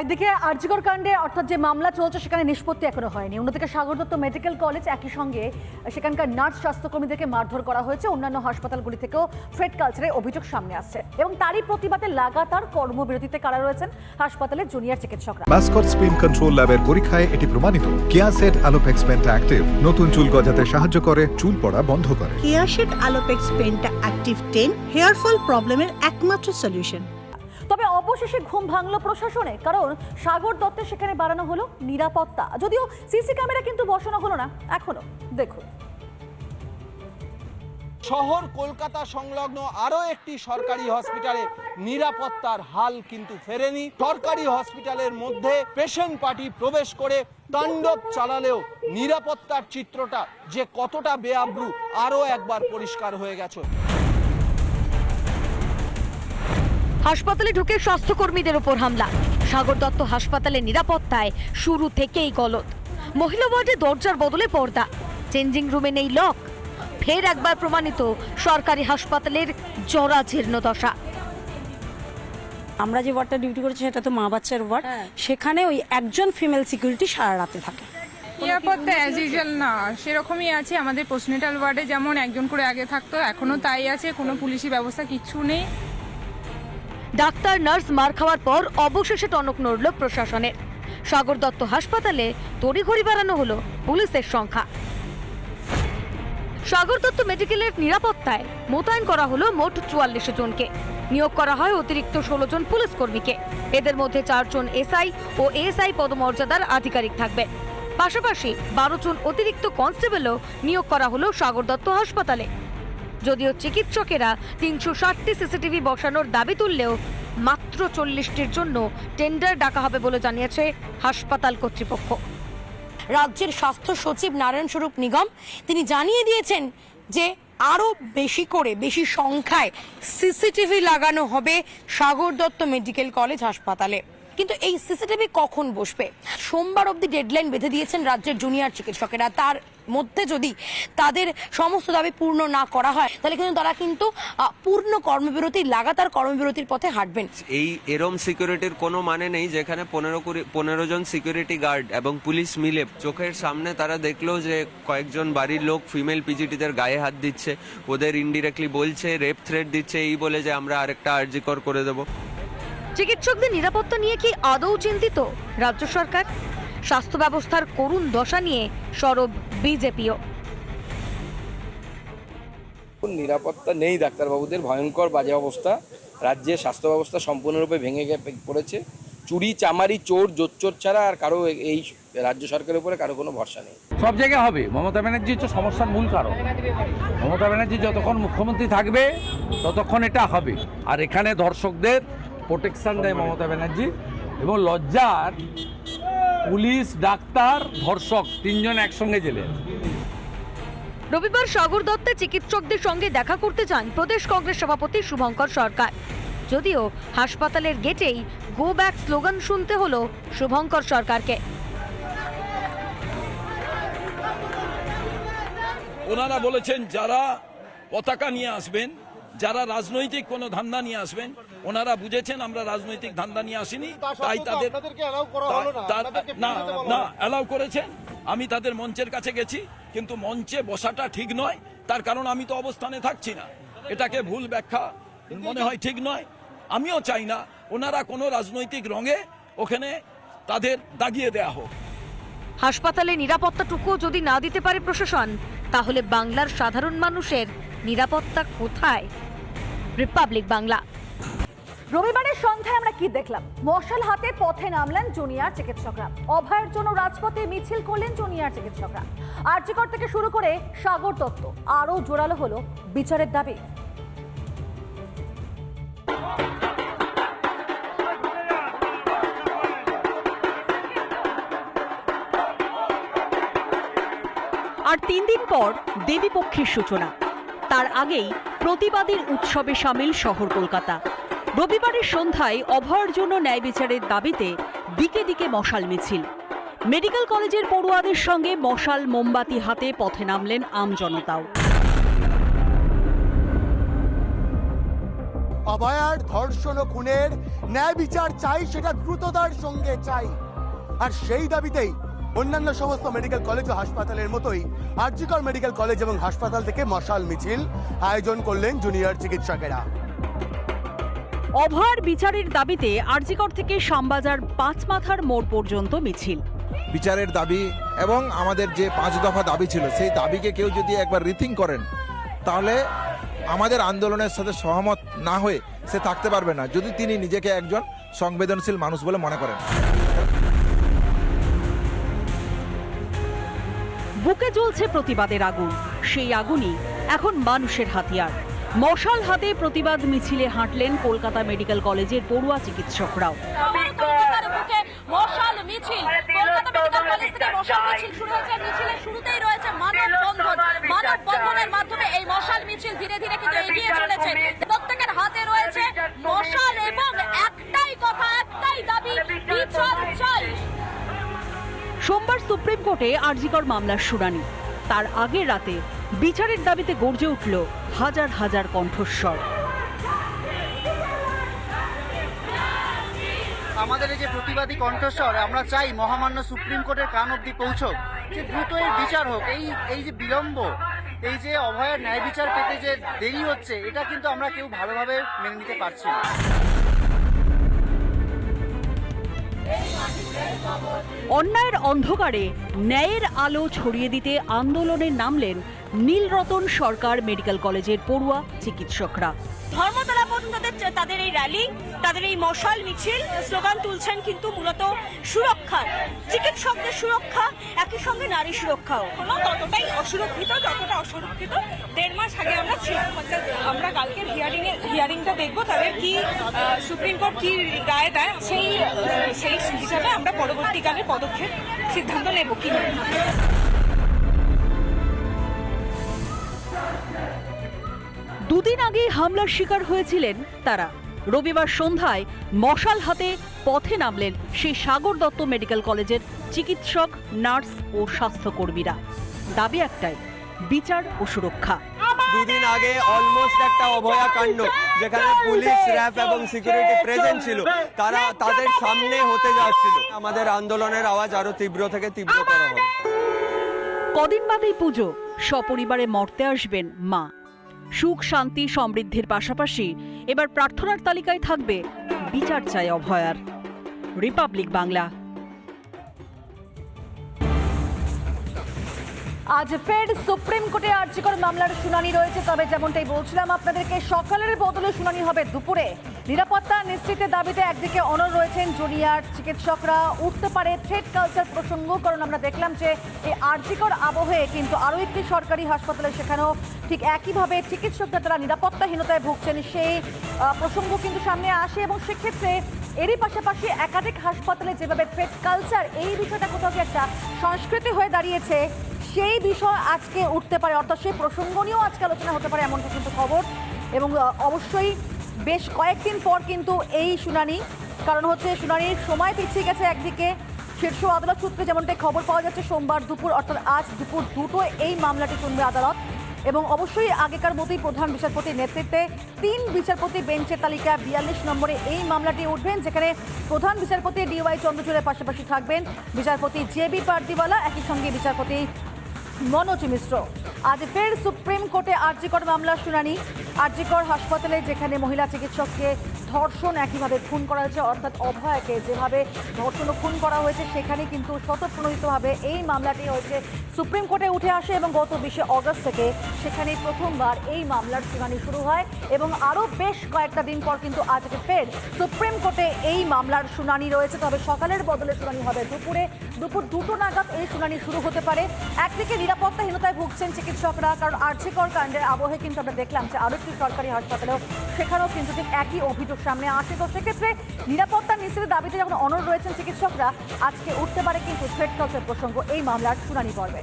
একদিকে আরজিকর কাণ্ডে অর্থাৎ যে মামলা চলছে সেখানে নিষ্পত্তি এখনও হয়নি। অন্যদিকে সাগর দত্ত মেডিকেল কলেজ একই সঙ্গে সেখানকার নার্স স্বাস্থ্যকর্মীদেরকে মারধর করা হয়েছে। অন্যান্য হাসপাতালগুলি থেকেও ফ্রেড কালচারে অভিযোগ সামনে আসছে এবং তারই প্রতিবাদে লাগাতার কর্মবিরতিতে কারা রয়েছেন হাসপাতালের জুনিয়র চিকিৎসকরা। মাস্কট স্পিন কন্ট্রোল ল্যাবের পরীক্ষায় এটি প্রমাণিত। কেয়াসেট আলোপেক্স পেন্টা অ্যাক্টিভ নতুন চুল গজাতে সাহায্য করে চুল পড়া বন্ধ করে। কেয়াশেট আলোপেক্স পেনটা অ্যাক্টিভ টেন হেয়ার ফল প্রবলেমের একমাত্র সলিউশন অবশেষে ঘুম ভাঙলো প্রশাসনে, কারণ সাগর দত্তের সেখানে বাড়ানো হলো নিরাপত্তা। যদিও সিসি ক্যামেরা কিন্তু বসানো হলো না, এখনও। দেখুন। শহর কলকাতা সংলগ্ন আরও একটি সরকারি হসপিটালে নিরাপত্তার হাল কিন্তু ফেরেনি। সরকারি হসপিটালের মধ্যে পেশেন্ট পার্টি প্রবেশ করে তাণ্ডব চালালেও নিরাপত্তার চিত্রটা যে কতটা বেআব্রু, আরও একবার পরিষ্কার হয়ে গেছে। হাসপাতালে ঢুকে স্বাস্থ্যকর্মীদের ওপর হামলা। সাগর দত্ত হাসপাতালের নিরাপত্তায় শুরু থেকেই গলদ। মহিলা ওয়ার্ডে দরজার বদলে পর্দা। চেঞ্জিং রুমে নেই লক। ফের একবার প্রমাণিত সরকারি হাসপাতালের জরাজীর্ণ দশা। আমরা যে ওয়ার্ডটা ডিউটি করেছি সেটা তো মা বাচ্চার ওয়ার্ড। সেখানে ওই একজন ফিমেল সিকিউরিটি সারা রাতে থাকে। নিরাপত্তা অ্যাজ ইউজুয়াল না। সেরকমই আছে আমাদের পোস্টনেটাল ওয়ার্ডে যেমন একজন করে আগে থাকতো এখনও তাই আছে। কোনো পুলিশি ব্যবস্থা কিচ্ছু নেই। ডাক্তার নার্স মার খাওয়ার পর অবশেষে টনক নড়ল প্রশাসনের। সাগর দত্ত হাসপাতালে তড়িঘড়ি বাড়ানো হলো পুলিশের সংখ্যা। সাগর দত্ত মেডিকেলের নিরাপত্তায় মোতায়েন করা হলো মোট চুয়াল্লিশ জনকে। নিয়োগ করা হয় অতিরিক্ত ষোলো জন পুলিশ কর্মীকে। এদের মধ্যে চারজন এসআই ও এএসআই পদমর্যাদার আধিকারিক থাকবে পাশাপাশি বারো জন অতিরিক্ত কনস্টেবলও নিয়োগ করা হলো সাগর দত্ত হাসপাতালে। যদিও চিকিৎসকেরা তিনশো ষাটটি সিসিটিভি বসানোর দাবি তুললেও মাত্র চল্লিশটির জন্য টেন্ডার ডাকা হবে বলে জানিয়েছে হাসপাতাল কর্তৃপক্ষ। রাজ্যের স্বাস্থ্য সচিব নারায়ণ স্বরূপ নিগম, তিনি জানিয়ে দিয়েছেন যে আরও বেশি করে, বেশি সংখ্যায় সিসিটিভি লাগানো হবে সাগর দত্ত মেডিকেল কলেজ হাসপাতালে। কিন্তু এই সিসিটিভি কখন বসবে? সোমবার অবধি ডেডলাইন বেঁধে দিয়েছেন রাজ্যের জুনিয়র চিকিৎসকেরা। তার মধ্যে যদি তাদের সমস্ত দাবি পূর্ণ না করা হয়, তাহলে কিন্তু তারা কিন্তু পূর্ণ কর্মবিরতি, লাগাতার কর্মবিরতির পথে হাঁটবেন। এই এরম সিকিউরিটির কোনো মানে নেই, যেখানে পনেরো কুড়ি, পনেরো জন সিকিউরিটি গার্ড এবং পুলিশ মিলে চোখের সামনে তারা দেখল যে কয়েকজন বাড়ির লোক ফিমেল পিজিটিদের গায়ে হাত দিচ্ছে, ওদের ইনডিরেক্টলি বলছে রেপ থ্রেট দিচ্ছে, এই বলে যে আমরা আরেকটা আর্জিকর করে দেবো। চিকিৎসকদের নিরাপত্তা নিয়ে কি আদৌ চিন্তিত? রাজ্য সরকার? স্বাস্থ্য ব্যবস্থার করুণ দশা নিয়ে সরব বিজেপিও। নিরাপত্তা নেই ডাক্তারবাবুদের ভয়ঙ্কর বাজে অবস্থা। রাজ্যের স্বাস্থ্য ব্যবস্থা সম্পূর্ণরূপে ভেঙে পড়েছে। চুরি চামারি চোর জোচ্চোর ছাড়া আর কারও এই রাজ্য সরকারের উপরে কারও কোনো ভরসা নেই। সব জায়গায় হবে। মমতা ব্যানার্জি হচ্ছে সমস্যার মূল কারণ। মমতা ব্যানার্জি যতক্ষণ মুখ্যমন্ত্রী থাকবে ততক্ষণ এটা হবে। আর এখানে দর্শকদের প্রোটেকশন দেয় মমতা ব্যানার্জি। এবং লজ্জার পুলিশ ডাক্তার ধর্ষক তিনজন একসঙ্গে জেলে। রবিবার সাগর দত্তে চিকিৎসকদের সঙ্গে দেখা করতে চান প্রদেশ কংগ্রেস সভাপতি শুভঙ্কর সরকার। যদিও হাসপাতালের গেটেই গো ব্যাক স্লোগান শুনতে হলো শুভঙ্কর সরকারকে। ওনারা বলেছেন যারা পতাকা নিয়ে আসবেন যারা রাজনৈতিক কোনো ধান্দা নিয়ে আসবেন ওনারা বুঝেছেন আমরা রাজনৈতিক ধান্দা নিয়ে আসিনি তাই তাদের না না অ্যালাউ করেছেন আমি তাদের মঞ্চের কাছে গেছি কিন্তু মঞ্চে বসাটা ঠিক নয় তার কারণ আমি তো অবস্থানে থাকছি না। এটাকে ভুল ব্যাখ্যা মনে হয় ঠিক নয় আমিও চাই না ওনারা কোনো রাজনৈতিক রঙে ওখানে তাদের দাগিয়ে দেয়া হোক। হাসপাতালে নিরাপত্তাটুকু যদি না দিতে পারে প্রশাসন তাহলে বাংলার সাধারণ মানুষের নিরাপত্তা কোথায়? রিপাবলিক বাংলা রবিবারের সন্ধ্যায় আমরা কি দেখলাম? মশাল হাতে পথে নামলেন জুনিয়র চিকিৎসকরা। অভয়ের জন্য রাজপথে মিছিল করলেন জুনিয়র চিকিৎসকরা। আর্যিকর থেকে শুরু করে সাগর দত্ত আরও জোরালো হলো বিচারের দাবি। আর তিন দিন পর দেবীপক্ষের সূচনা। তার আগেই প্রতিবাদের উৎসবে সামিল শহর কলকাতা। রবিবারের সন্ধ্যায় অভয়ের জন্য ন্যায় বিচারের দাবিতে দিকে দিকে মশাল মিছিল। মেডিকেল কলেজের পড়ুয়াদের সঙ্গে মশাল মোমবাতি হাতে পথে নামলেন আমজনতাও অভয়ার ধর্ষণ ও খুনের ন্যায় বিচার চাই, সেটা দ্রুততার সঙ্গে চাই। আর সেই দাবিতেই অন্যান্য সমস্ত মেডিকেল কলেজ ও হাসপাতালের মতোই আরজিকর মেডিকেল কলেজ এবং হাসপাতাল থেকে মশাল মিছিল আয়োজন করলেন জুনিয়র চিকিৎসকেরা। অভয়ার বিচারের দাবিতে আরজিকর থেকে শ্যামবাজার পাঁচ মাথার মোড় পর্যন্ত মিছিল। বিচারের দাবি এবং আমাদের যে পাঁচ দফা দাবি ছিল সেই দাবিকে কেউ যদি একবার রিথিং করেন তাহলে আমাদের আন্দোলনের সাথে সহমত না হয়ে সে থাকতে পারবে না যদি তিনি নিজেকে একজন সংবেদনশীল মানুষ বলে মনে করেন। বুকে জ্বলছে প্রতিবাদের আগুন। সেই আগুনই এখন মানুষের হাতিয়ার। মশাল হাতে প্রতিবাদ মিছিলে হাঁটলেন কলকাতা মেডিকেল কলেজের পড়ুয়া চিকিৎসকরাও। মানববন্ধন। মানববন্ধনের মাধ্যমে এই মশাল মিছিল ধীরে ধীরে কিন্তু এগিয়ে চলেছে। প্রত্যেকের সুপ্রিম কোর্টে আরজিকর মামলার শুনানি। তার আগের রাতে বিচারের দাবিতে গর্জে উঠল হাজার হাজার কণ্ঠস্বর। আমাদের এই যে প্রতিবাদী কণ্ঠস্বর, আমরা চাই মহামান্য সুপ্রিম কোর্টের কান অব্দি পৌঁছক। যে দ্রুত এর বিচার হোক, এই এই যে বিলম্ব, এই যে অভয়ের ন্যায় বিচার পেতে যে দেরি হচ্ছে, এটা কিন্তু আমরা কেউ ভালোভাবে মেনে নিতে পারছি না। অন্যায়ের অন্ধকারে ন্যায়ের আলো ছড়িয়ে দিতে আন্দোলনে নামলেন নীলরতন সরকার মেডিকেল কলেজের পড়ুয়া চিকিৎসকরা। ধর্মতলা পর্যন্ত তাদের- তাদের এই র্যালি তাদের এই মশাল মিছিল, স্লোগান তুলছেন কিন্তু মূলত সুরক্ষার চিকিৎসকদের সুরক্ষা, একই সঙ্গে নারী সুরক্ষাও। হলো ততটাই অসুরক্ষিত, যতটা অসুরক্ষিত, দেড় মাস আগে আমরা ছিলাম। আমরা কালকের হিয়ারিং হিয়ারিংটা দেখব তাদের কি সুপ্রিম কোর্ট কি রায় দেয়, সেই সেই হিসাবে আমরা পরবর্তীকালে পদক্ষেপ সিদ্ধান্ত নেব কি দুদিন আগেই হামলার শিকার হয়েছিলেন তারা। রবিবার সন্ধ্যায় মশাল হাতে পথে নামলেন সেই সাগর দত্ত মেডিকেল কলেজের চিকিৎসক নার্স ও স্বাস্থ্যকর্মীরা। দাবি একটাই বিচার ও সুরক্ষা। দুদিন আগে অলমোস্ট একটা অভয়া কাণ্ড যেখানে পুলিশ র্যাব এবং সিকিউরিটি প্রেজেন্ট ছিল। তারা তাদের সামনে হতে যাচ্ছিল। আমাদের আন্দোলনের আওয়াজ আরও তীব্র থেকে তীব্র করা হবে। কদিন বাদেই পুজো সপরিবারে মর্তে আসবেন মা। সুখ, শান্তি, সমৃদ্ধির পাশাপাশি এবার প্রার্থনার তালিকায় থাকবে বিচার চায় অভয়ার। রিপাবলিক বাংলা। আজ ফের সুপ্রিম কোর্টে আর্জিকর মামলার শুনানি রয়েছে, তবে যেমনটাই বলছিলাম আপনাদেরকে, সকালের বদলে শুনানি হবে দুপুরে। নিরাপত্তা নিশ্চিতের দাবিতে একদিকে অনর রয়েছেন জুনিয়র চিকিৎসকরা, উঠতে পারে থ্রেড কালচার প্রসঙ্গ, কারণ আমরা দেখলাম যে এই আর্জিকর আবহে কিন্তু আরও একটি সরকারি হাসপাতালে সেখানেও ঠিক একইভাবে চিকিৎসকরা তারা নিরাপত্তাহীনতায় ভুগছেন। সেই প্রসঙ্গ কিন্তু সামনে আসে এবং সেক্ষেত্রে এরই পাশাপাশি একাধিক হাসপাতালে যেভাবে থ্রেড কালচার, এই বিষয়টা কোথাও একটা সংস্কৃতি হয়ে দাঁড়িয়েছে, সেই বিষয় আজকে উঠতে পারে। অর্থাৎ সেই প্রসঙ্গ নিয়েও আজকে আলোচনা হতে পারে এমনটা কিন্তু খবর। এবং অবশ্যই বেশ কয়েকদিন পর কিন্তু এই শুনানি, কারণ হচ্ছে শুনানির সময় পিছিয়ে গেছে একদিকে। শীর্ষ আদালত সূত্রে যেমনটাই খবর পাওয়া যাচ্ছে, সোমবার দুপুর, অর্থাৎ আজ দুপুর দুটো এই মামলাটি শুনবে আদালত। এবং অবশ্যই আগেকার মতোই প্রধান বিচারপতির নেতৃত্বে তিন বিচারপতি বেঞ্চের তালিকা বিয়াল্লিশ নম্বরে এই মামলাটি উঠবেন, যেখানে প্রধান বিচারপতি ডিওয়াই চন্দ্রচূড়ের পাশাপাশি থাকবেন। বিচারপতি জে বি পার্দিওয়ালা, একই সঙ্গে বিচারপতি মনোজ মিশ্র। আজ ফের সুপ্রিম কোর্টে আরজিকর মামলার শুনানি। আরজিকর হাসপাতালে যেখানে মহিলা চিকিৎসককে ধর্ষণ একইভাবে খুন করা হয়েছে, অর্থাৎ অভয়াকে যেভাবে ধর্ষণ ও খুন করা হয়েছে, সেখানে কিন্তু স্বতঃপ্রণোদিতভাবে এই মামলাটি হয়েছে। সুপ্রিম কোর্টে উঠে আসে এবং গত বিশে অগস্ট থেকে সেখানে প্রথমবার এই মামলার শুনানি শুরু হয় এবং আরও বেশ কয়েকটা দিন পর কিন্তু আজকে ফের সুপ্রিম কোর্টে এই মামলার শুনানি রয়েছে। তবে সকালের বদলে শুনানি হবে দুপুরে। দুপুর দুটো নাগাদ এই শুনানি শুরু হতে পারে। একদিকে নিরাপত্তাহীনতায় ভুগছেন চিকিৎসকরা, কারণ আর্থিকর কাণ্ডের আবহে কিন্তু আমরা দেখলাম যে আরও একটি সরকারি হাসপাতালেও সেখানেও কিন্তু ঠিক একই অভিযোগ সামনে আসে। তো সেক্ষেত্রে নিরাপত্তা নিশ্চিতের দাবিতে যখন অনড় রয়েছেন চিকিৎসকরা, আজকে উঠতে পারে কিন্তু থ্রেড কালচার প্রসঙ্গ এই মামলার শুনানি পর্বে।